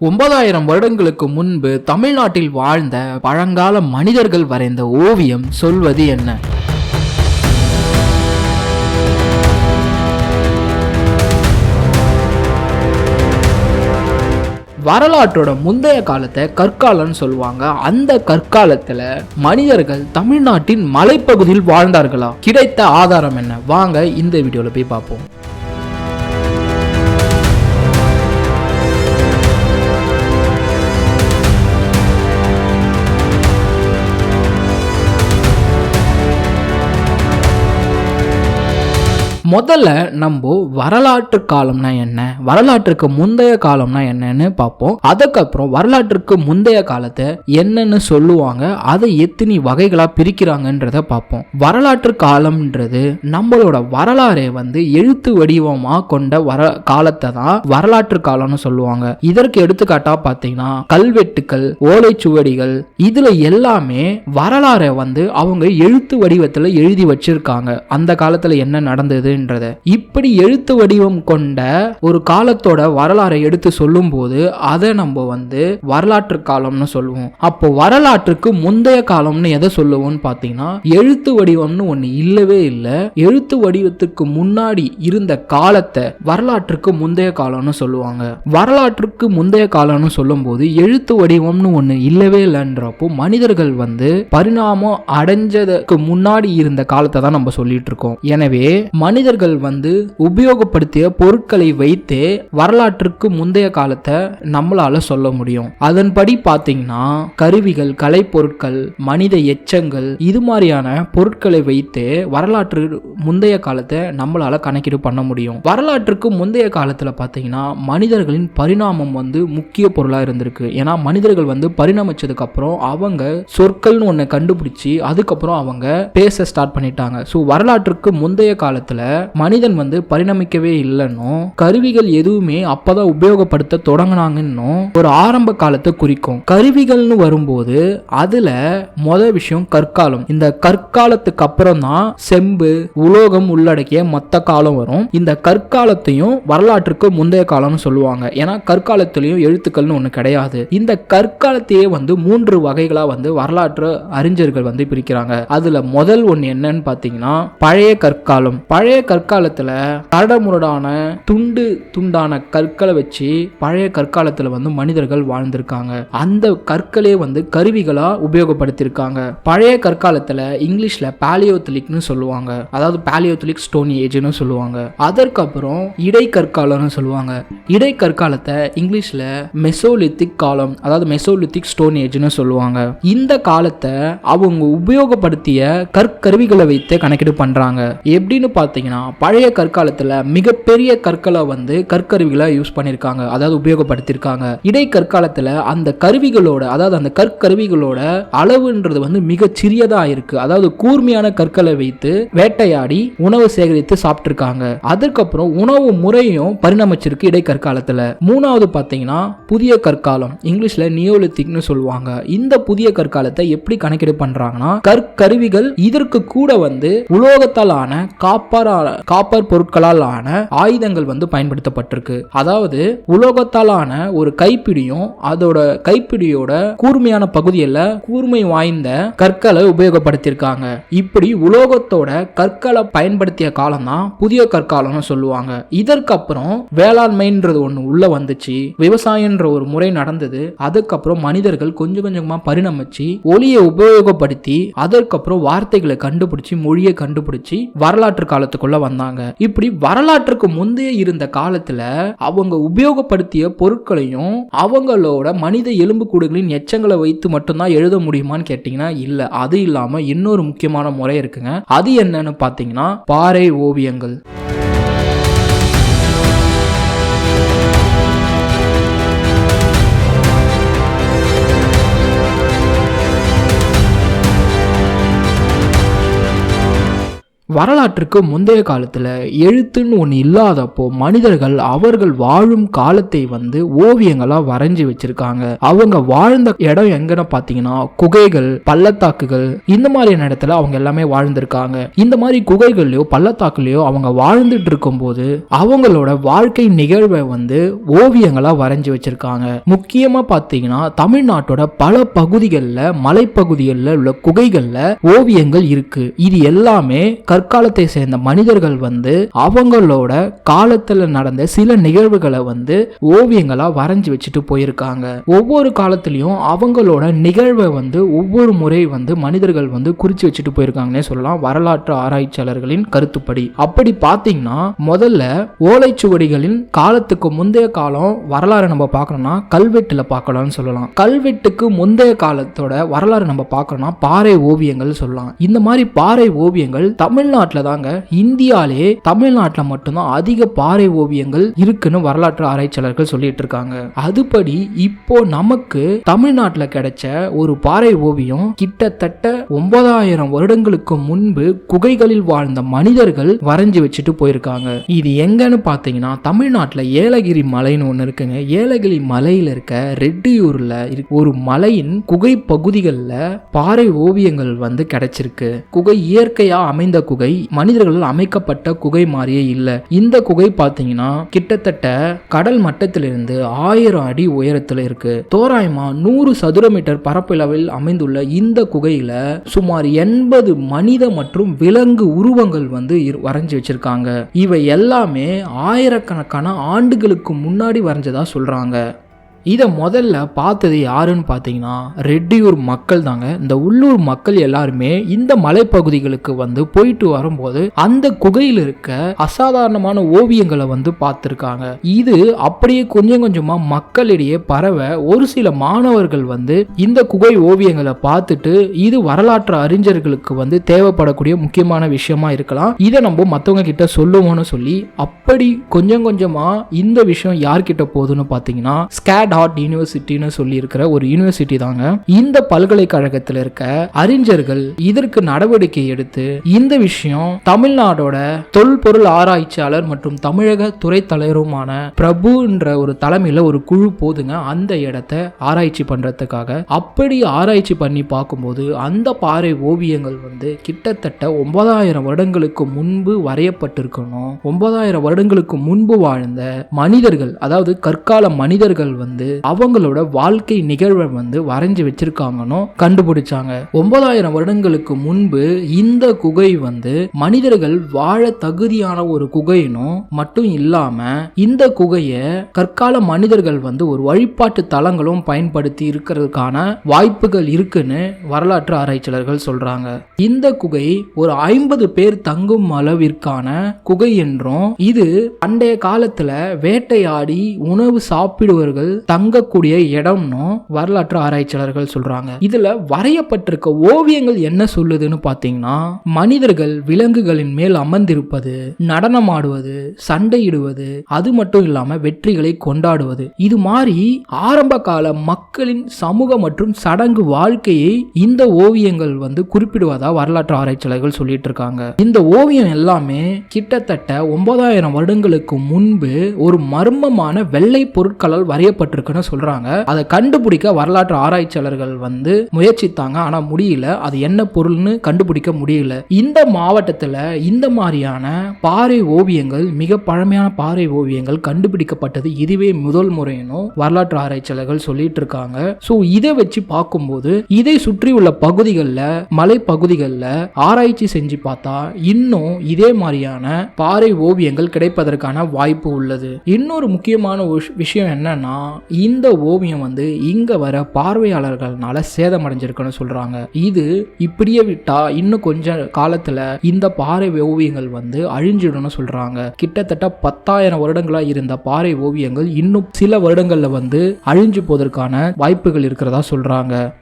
ஒன்பதாயிரம் வருடங்களுக்கு முன்பு தமிழ்நாட்டில் வாழ்ந்த பழங்கால மனிதர்கள் வரைந்த ஓவியம் சொல்வது என்ன? வரலாற்றோட முந்தைய காலத்தை கற்காலம்னு சொல்லுவாங்க. அந்த கற்காலத்துல மனிதர்கள் தமிழ்நாட்டின் மலைப்பகுதியில் வாழ்ந்தார்களா? கிடைத்த ஆதாரம் என்ன? வாங்க இந்த வீடியோல போய் பார்ப்போம். முதல்ல நம்ம வரலாற்று காலம்னா என்ன? வரலாற்றுக்கு முந்தைய காலம்னா என்னன்னு பார்ப்போம். அதுக்கப்புறம் வரலாற்றுக்கு முந்தைய காலத்தை என்னன்னு சொல்லுவாங்க. அதை எத்தனை வகைகளாக பிரிக்கிறாங்கன்றத பார்ப்போம். வரலாற்று காலம்ன்றது நம்மளோட வரலாறை வந்து எழுத்து வடிவமா கொண்ட வர காலத்தை தான் வரலாற்று காலம்னு சொல்லுவாங்க. இதற்கு எடுத்துக்காட்டா பார்த்தீங்கன்னா கல்வெட்டுக்கள் ஓலைச்சுவடிகள் இதுல எல்லாமே வரலாறை வந்து அவங்க எழுத்து வடிவத்தில் எழுதி வச்சிருக்காங்க. அந்த காலத்தில் என்ன நடந்தது அப்படின்றத. இப்படி எழுத்து வடிவம் கொண்ட ஒரு காலத்தோட வரலாறை எடுத்து சொல்லும்போது அதை நம்ம வந்து வரலாற்று காலம்னு சொல்லுவோம். அப்போ வரலாற்றுக்கு முந்தைய காலம்னு எதை சொல்லுவோம்னு பார்த்தீங்கன்னா எழுத்து வடிவம்னு ஒன்று இல்லவே இல்லை. எழுத்து வடிவத்துக்கு முன்னாடி இருந்த காலத்தை வரலாற்றுக்கு முந்தைய காலம்னு சொல்லுவாங்க. வரலாற்றுக்கு முந்தைய காலம்னு சொல்லும்போது எழுத்து வடிவம்னு ஒன்று இல்லவே இல்லைன்றப்போ மனிதர்கள் வந்து பரிணாமம் அடைஞ்சதுக்கு முன்னாடி இருந்த காலத்தை தான் நம்ம சொல்லிட்டு இருக்கோம். எனவே மனித மனிதர்கள் வந்து உபயோகப்படுத்திய பொருட்களை வைத்தே வரலாற்றுக்கு முந்தைய காலத்தை நம்மளால சொல்ல முடியும். அதன்படி பார்த்தீங்கன்னா கருவிகள் கலைப்பொருட்கள் மனித எச்சங்கள் இது மாதிரியான பொருட்களை வைத்து வரலாற்று முந்தைய காலத்தை நம்மளால கணக்கீடு பண்ண முடியும். வரலாற்றுக்கு முந்தைய காலத்தில் பார்த்தீங்கன்னா மனிதர்களின் பரிணாமம் வந்து முக்கிய பொருளாக இருந்திருக்கு. ஏன்னா மனிதர்கள் வந்து பரிணமிச்சதுக்கு அப்புறம் அவங்க சொற்கள்னு ஒன்று கண்டுபிடிச்சி அதுக்கப்புறம் அவங்க பேச ஸ்டார்ட் பண்ணிட்டாங்க. ஸோ வரலாற்றுக்கு முந்தைய காலத்தில் மனிதன் வந்து பரிணமிக்கவே இல்லைன்னும் கருவிகள் எதுவுமே அப்பதான் உபயோகப்படுத்த தொடங்கினாங்கன்னும் ஒரு ஆரம்ப காலத்தை குறிக்கும். கருவிகள்னு வரும்போது அதுல மொத விஷயம் கற்காலம். இந்த கற்காலத்துக்கு அப்புறம் தான் செம்பு உலோகம் உள்ளடக்கிய மொத்த காலம் வரும். இந்த கற்காலத்தையும் வரலாற்றுக்கு முந்தைய காலம்னு சொல்லுவாங்க. ஏன்னா கற்காலத்திலையும் எழுத்துக்கள்னு ஒன்று கிடையாது. இந்த கற்காலத்தையே வந்து மூன்று வகைகளா வந்து வரலாற்று அறிஞர்கள் வந்து பிரிக்கிறாங்க. அதுல முதல் ஒன்று என்னன்னு பார்த்தீங்கன்னா பழைய கற்காலம். பழைய கற்காலத்தில் கரடமுரடான துண்டு துண்டான கற்களை வச்சு பழைய கற்காலத்தில் வந்து மனிதர்கள் வாழ்ந்திருக்காங்க. அந்த கற்களே வந்து கருவிகளாக உபயோகப்படுத்தியிருக்காங்க பழைய கற்காலத்தில் இங்கிலீஷில் பாலியோத்திலிக்னு சொல்லுவாங்க. அதாவது பாலியோத்திலிக் ஸ்டோனி ஏஜ்னு சொல்லுவாங்க. அதற்கப்புறம் இடை கற்காலம்னு சொல்லுவாங்க. இடை கற்காலத்தை இங்கிலீஷில் மெசோலித்திக் காலம் அதாவது மெசோலித்திக் ஸ்டோன் ஏஜ்னு சொல்லுவாங்க. இந்த காலத்தை அவங்க உபயோகப்படுத்திய கற்கருவிகளை வைத்து கணக்கீடு பண்ணுறாங்க எப்படின்னு பார்த்தீங்கன்னா பழைய கற்காலத்தில் மிகப்பெரிய கற்களை வந்து கற்கருவிகளா யூஸ் பண்ணியிருக்காங்க அதாவது உபயோகப்படுத்தியிருக்காங்க இடை கற்காலத்தில் அந்த கருவிகளோட அதாவது அந்த கற்கருவிகளோட அளவுன்றது வந்து மிக சிறியதா இருக்கு. அதாவது கூர்மையான கற்களை வைத்து வேட்டையாடி உணவு சேகரித்து சாப்பிட்ருக்காங்க அதுக்கப்புறம் உணவு முறையும் பரிணமிச்சிருக்கு இடை கற்காலத்தில். மூணாவது பார்த்தீங்கன்னா புதிய கற்காலம். இங்கிலீஷில் நியோலித்திக்னு சொல்லுவாங்க. இந்த புதிய கற்காலத்தை எப்படி கணக்கீடு பண்ணுறாங்கன்னா கற்கருவிகள் இதற்கு கூட வந்து உலோகத்தால் ஆன காப்பர் காப்பர் பொருட்களால் ஆன ஆயுதங்கள் வந்து பயன்படுத்தப்பட்டிருக்கு. அதாவது உலோகத்தால் ஆன ஒரு கைப்பிடியும் அதோட கைப்பிடியோட கூர்மையான பகுதியில் கூர்மை வாய்ந்த கற்களை உபயோகப்படுத்தியிருக்காங்க. இப்படி உலோகத்தோட கற்களை பயன்படுத்திய காலம் தான் புதிய கற்காலம்னு சொல்லுவாங்க. இதற்கப்புறம் வேளாண்மைன்றது ஒன்று உள்ள வந்துச்சு. விவசாயன்ற ஒரு முறை நடந்தது. அதுக்கப்புறம் மனிதர்கள் கொஞ்சம் கொஞ்சமா பரிணமிச்சு ஒளியை உபயோகப்படுத்தி அதற்கப்புறம் வார்த்தைகளை கண்டுபிடிச்சு மொழியை கண்டுபிடிச்சு வரலாற்று காலத்துக்குள்ள வந்தாங்க. இப்படி வரலாற்றுக்கு முந்தைய இருந்த காலத்துல அவங்க உபயோகப்படுத்திய பொருட்களையும் அவங்களோட மனித எலும்பு கூடுகளின் எச்சங்களை வைத்து மட்டும்தான் எழுத முடியுமான்னு கேட்டிங்கன்னா இல்ல. அது இல்லாம இன்னொரு முக்கியமான முறை இருக்குங்க. அது என்னன்னு பார்த்தீங்கன்னா பாறை ஓவியங்கள். வரலாற்றுக்கு முந்தைய காலத்தில் எழுத்துன்னு ஒன்று இல்லாதப்போ மனிதர்கள் அவர்கள் வாழும் காலத்தை வந்து ஓவியங்களா வரைஞ்சி வச்சிருக்காங்க. அவங்க வாழ்ந்த இடம் எங்கன்னு பார்த்தீங்கன்னா குகைகள் பள்ளத்தாக்குகள் இந்த மாதிரியான இடத்துல அவங்க எல்லாமே வாழ்ந்திருக்காங்க. இந்த மாதிரி குகைகள்லையோ பள்ளத்தாக்குலையோ அவங்க வாழ்ந்துட்டு இருக்கும்போது அவங்களோட வாழ்க்கை நிகழ்வை வந்து ஓவியங்களாக வரைஞ்சி வச்சிருக்காங்க. முக்கியமாக பார்த்தீங்கன்னா தமிழ்நாட்டோட பல பகுதிகளில் மலைப்பகுதிகளில் உள்ள குகைகளில் ஓவியங்கள் இருக்கு. இது எல்லாமே தற்காலத்தை சேர்ந்த மனிதர்கள் வந்து அவங்களோட காலத்துல நடந்த சில நிகழ்வுகளை வந்து ஓவியங்களா வரைஞ்சி வச்சுட்டு போயிருக்காங்க. ஒவ்வொரு காலத்திலையும் அவங்களோட நிகழ்வை வந்து ஒவ்வொரு முறை வந்து மனிதர்கள் வந்து குறிச்சு வச்சுட்டு போயிருக்காங்கன்னே சொல்லலாம். வரலாற்று ஆராய்ச்சியாளர்களின் கருத்துப்படி. அப்படி பார்த்தீங்கன்னா முதல்ல ஓலைச்சுவடிகளின் காலத்துக்கு முந்தைய காலம் வரலாறு நம்ம பார்க்கணும்னா கல்வெட்டுல பார்க்கலாம்னு சொல்லலாம். கல்வெட்டுக்கு முந்தைய காலத்தோட வரலாறு நம்ம பார்க்கணும்னா பாறை ஓவியங்கள் சொல்லலாம். இந்த மாதிரி பாறை ஓவியங்கள் தமிழ் தமிழ்நாட்டில் தாங்க இந்தியாலே தமிழ்நாட்டில் மட்டும்தான் அதிக பாறை ஓவியங்கள் இருக்குன்னு வரலாற்று ஆராய்ச்சியாளர்கள் சொல்லிட்டு இருக்காங்க அதுபடி இப்போ நமக்கு தமிழ்நாட்டில் கிடைச்ச ஒரு பாறை ஓவியம் கிட்டத்தட்ட ஒன்பதாயிரம் வருடங்களுக்கு முன்பு குகைகளில் வாழ்ந்த மனிதர்கள் வரைஞ்சி வச்சுட்டு போயிருக்காங்க. இது எங்கன்னு பார்த்தீங்கன்னா தமிழ்நாட்டில் ஏலகிரி மலைன்னு ஒன்று இருக்குங்க. ஏலகிரி மலையில் இருக்க ரெட்டியூர்ல ஒரு மலையின் குகை பகுதிகளில் பாறை ஓவியங்கள் வந்து கிடைச்சிருக்கு. குகை இயற்கையா அமைந்த குகை குகை மனிதர்களால் அமைக்கப்பட்ட குகை மாதிரியே இல்லை. இந்த குகை பார்த்தீங்கன்னா கிட்டத்தட்ட கடல் மட்டத்திலிருந்து ஆயிரம் அடி உயரத்தில் இருக்கு. தோராயமா நூறு சதுர மீட்டர் பரப்பளவில் அமைந்துள்ள இந்த குகையில சுமார் எண்பது மனித மற்றும் விலங்கு உருவங்கள் வந்து வரைஞ்சி வச்சிருக்காங்க. இவை எல்லாமே ஆயிரக்கணக்கான ஆண்டுகளுக்கு முன்னாடி வரைஞ்சதா சொல்றாங்க. இதை முதல்ல பார்த்தது யாருன்னு பார்த்தீங்கன்னா ரெட்டியூர் மக்கள் தாங்க இந்த உள்ளூர் மக்கள் எல்லாருமே இந்த மலைப்பகுதிகளுக்கு வந்து போயிட்டு வரும்போது அந்த குகையில் இருக்க அசாதாரணமான ஓவியங்களை வந்து பார்த்துருக்காங்க. இது அப்படியே கொஞ்சம் கொஞ்சமா மக்களிடையே பரவ ஒரு சில மாணவர்கள் வந்து இந்த குகை ஓவியங்களை பார்த்துட்டு இது வரலாற்று அறிஞர்களுக்கு வந்து தேவைப்படக்கூடிய முக்கியமான விஷயமா இருக்கலாம். இதை நம்ம மற்றவங்க கிட்ட சொல்லுவோம்னு சொல்லி அப்படி கொஞ்சம் கொஞ்சமா இந்த விஷயம் யார்கிட்ட போகுதுன்னு பார்த்தீங்கன்னா ஸ்கேட் ஹார்ட் யூனிவர்சிட்டின்னு சொல்லி இருக்கிற ஒரு யூனிவர்சிட்டி தாங்க. இந்த பல்கலைக்கழகத்தில் இருக்க அறிஞர்கள் இதற்கு நடவடிக்கை எடுத்து இந்த விஷயம் தமிழ்நாடோட தொல்பொருள் ஆராய்ச்சியாளர் மற்றும் தமிழக துறை தலைவருமான பிரபுன்ற ஒரு தலைமையில் ஒரு குழு போதுங்க. அந்த இடத்த ஆராய்ச்சி பண்ணுறதுக்காக அப்படி ஆராய்ச்சி பண்ணி பார்க்கும்போது அந்த பாறை ஓவியங்கள் வந்து கிட்டத்தட்ட ஒன்பதாயிரம் வருடங்களுக்கு முன்பு வரையப்பட்டிருக்கணும். ஒன்பதாயிரம் வருடங்களுக்கு முன்பு வாழ்ந்த மனிதர்கள் அதாவது கற்கால மனிதர்கள் வந்து அவங்களோட வாழ்க்கை நிகழ்வை வந்து வரைஞ்சி வச்சிருக்காங்கன்னு கண்டுபிடிச்சாங்க. ஒன்பதாயிரம் வருடங்களுக்கு முன்பு இந்த குகை வந்து மனிதர்கள் வாழ தகுதியான ஒரு குகைனும் மட்டும் இல்லாம இந்த குகையை கற்கால மனிதர்கள் வந்து ஒரு வழிபாட்டு தலங்களும் பயன்படுத்தி இருக்கிறதுக்கான வாய்ப்புகள் இருக்குன்னு வரலாற்று ஆராய்ச்சியாளர்கள் சொல்றாங்க. இந்த குகை ஒரு ஐம்பது பேர் தங்கும் அளவிற்கான குகை என்றும் இது பண்டைய காலத்துல வேட்டையாடி உணவு சாப்பிடுவர்கள் தங்கக்கூடிய இடம்னு வரலாற்று ஆராய்ச்சியாளர்கள் சொல்றாங்க. இதுல வரையப்பட்டிருக்க ஓவியங்கள் என்ன சொல்லுதுன்னு பாத்தீங்கன்னா மனிதர்கள் விலங்குகளின் மேல் அமர்ந்திருப்பது நடனமாடுவது சண்டையிடுவது அது மட்டும் இல்லாம வெற்றிகளை கொண்டாடுவது. இது மாதிரி ஆரம்ப கால மக்களின் சமூக மற்றும் சடங்கு வாழ்க்கையை இந்த ஓவியங்கள் வந்து குறிப்பிடுவதா வரலாற்று ஆராய்ச்சியாளர்கள் சொல்லிட்டு இருக்காங்க இந்த ஓவியம் எல்லாமே கிட்டத்தட்ட ஒன்பதாயிரம் வருடங்களுக்கு முன்பு ஒரு மர்மமான வெள்ளை பொருட்களால் இருக்குன்னு சொல்றாங்க. அதை கண்டுபிடிக்க வரலாற்று ஆராய்ச்சியாளர்கள் வந்து முயற்சித்தாங்க. ஆனா முடியல. அது என்ன பொருள்னு கண்டுபிடிக்க முடியல. இந்த மாவட்டத்துல இந்த மாதிரியான பாறை ஓவியங்கள் மிக பழமையான பாறை ஓவியங்கள் கண்டுபிடிக்கப்பட்டது இதுவே முதல் முறையினும் வரலாற்று ஆராய்ச்சியாளர்கள் சொல்லிட்டு இருக்காங்க. ஸோ இதை வச்சு பார்க்கும்போது இதை சுற்றி உள்ள பகுதிகளில் மலை பகுதிகளில் ஆராய்ச்சி செஞ்சு பார்த்தா இன்னும் இதே மாதிரியான பாறை ஓவியங்கள் கிடைப்பதற்கான வாய்ப்பு உள்ளது. இன்னொரு முக்கியமான விஷயம் என்னன்னா இந்த ஓவியம் வந்து இங்க வர பார்வையாளர்கள்னால சேதமடைஞ்சிருக்குன்னு சொல்றாங்க. இது இப்படியே விட்டா இன்னும் கொஞ்ச காலத்துல இந்த பாறை ஓவியங்கள் வந்து அழிஞ்சிடும்னு சொல்றாங்க. கிட்டத்தட்ட பத்தாயிரம் வருடங்களா இருந்த பாறை ஓவியங்கள் இன்னும் சில வருடங்கள்ல வந்து அழிஞ்சு போவதற்கான வாய்ப்புகள் இருக்கிறதா சொல்றாங்க.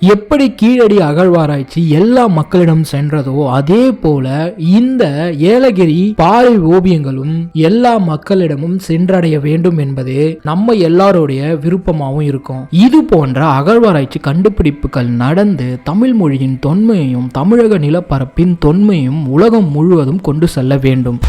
எப்படி கீழடி அகழ்வாராய்ச்சி எல்லா மக்களிடம் சென்றதோ அதே போல இந்த ஏலகிரி பாறை ஓவியங்களும் எல்லா மக்களிடமும் சென்றடைய வேண்டும் என்பது நம்ம எல்லாருடைய விருப்பமாகவும் இருக்கும். இது போன்ற அகழ்வாராய்ச்சி கண்டுபிடிப்புகள் நடந்து தமிழ் மொழியின் தொன்மையையும் தமிழக நிலப்பரப்பின் தொன்மையும் உலகம் முழுவதும் கொண்டு செல்ல வேண்டும்.